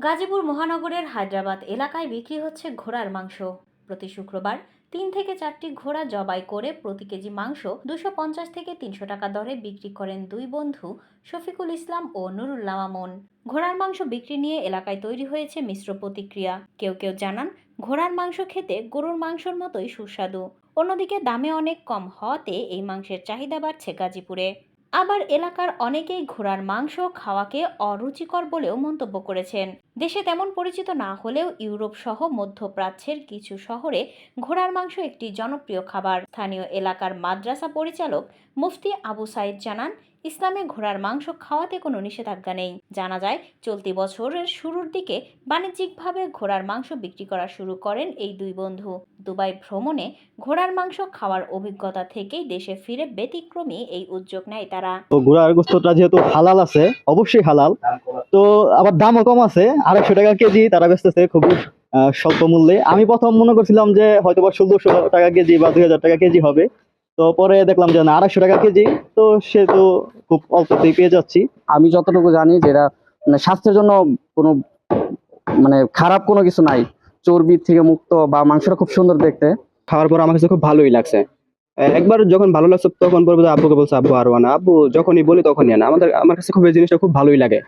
গাজীপুর মহানগরের হায়দ্রাবাদ এলাকায় বিক্রি হচ্ছে ঘোড়ার মাংস। প্রতি শুক্রবার তিন থেকে চারটি ঘোড়া জবাই করে প্রতি কেজি মাংস দুশো পঞ্চাশ থেকে তিনশো টাকা দরে বিক্রি করেন দুই বন্ধু, শফিকুল ইসলাম ও নুরুল্লাহ মামুন। ঘোড়ার মাংস বিক্রি নিয়ে এলাকায় তৈরি হয়েছে মিশ্র প্রতিক্রিয়া। কেউ কেউ জানান, ঘোড়ার মাংস খেতে গরুর মাংসর মতোই সুস্বাদু। অন্যদিকে দামে অনেক কম হওয়াতে এই মাংসের চাহিদা বাড়ছে গাজীপুরে। আবার এলাকার অনেকেই ঘোড়ার মাংস খাওয়াকে অরুচিকর বলেও মন্তব্য করেছেন। দেশে তেমন পরিচিত না হলেও ইউরোপ সহ মধ্যপ্রাচ্যের কিছু শহরে ঘোড়ার মাংস একটি জনপ্রিয় খাবার। স্থানীয় এলাকার মাদ্রাসা পরিচালক মুফতি আবু সাইদ জানান ইসলামে ঘোড়ার মাংস খাওয়াতে কোনো নিষেধাজ্ঞা নেই। জানা যায় চলতি বছরের শুরুর দিকে বাণিজ্যিকভাবে ঘোড়ার মাংস বিক্রি করা শুরু করেন এই দুই বন্ধু। দুবাই ভ্রমণে ঘোড়ার মাংস খাওয়ার অভিজ্ঞতা থেকেই দেশে ফিরে ব্যতিক্রমী এই উদ্যোগ নেয় তারা। ঘোড়ার গোস্তটা যেহেতু হালাল আছে অবশ্যই হালাল। তো আবার দামও কম আছে আড়াইশো টাকা কেজি তারা বেচতেছে আহ, স্বল্প মূল্যে। আমি প্রথম মনে করছিলাম যে হয়তো বা ষোলোশো টাকা কেজি বা দুই হাজার টাকা কেজি হবে। তো পরে দেখলাম যে না আড়াইশো টাকা কেজি। তো সে তো খুব অল্পতেই পেয়ে যাচ্ছি। আমি যতটুকু জানি যেটা মানে স্বাস্থ্যের জন্য কোনো মানে খারাপ কোনো কিছু নাই। চর্বি থেকে মুক্ত বা মাংসটা খুব সুন্দর দেখতে। খাওয়ার পর আমার কাছে খুব ভালোই লাগছে। একবার যখন ভালো লাগছে তখন পরবর্তী আব্বুকে বলছে আব্বু আরও আনা। আব্বু যখনই বলি তখনই আনা। আমাদের আমার কাছে খুব এই জিনিসটা খুব ভালোই লাগে।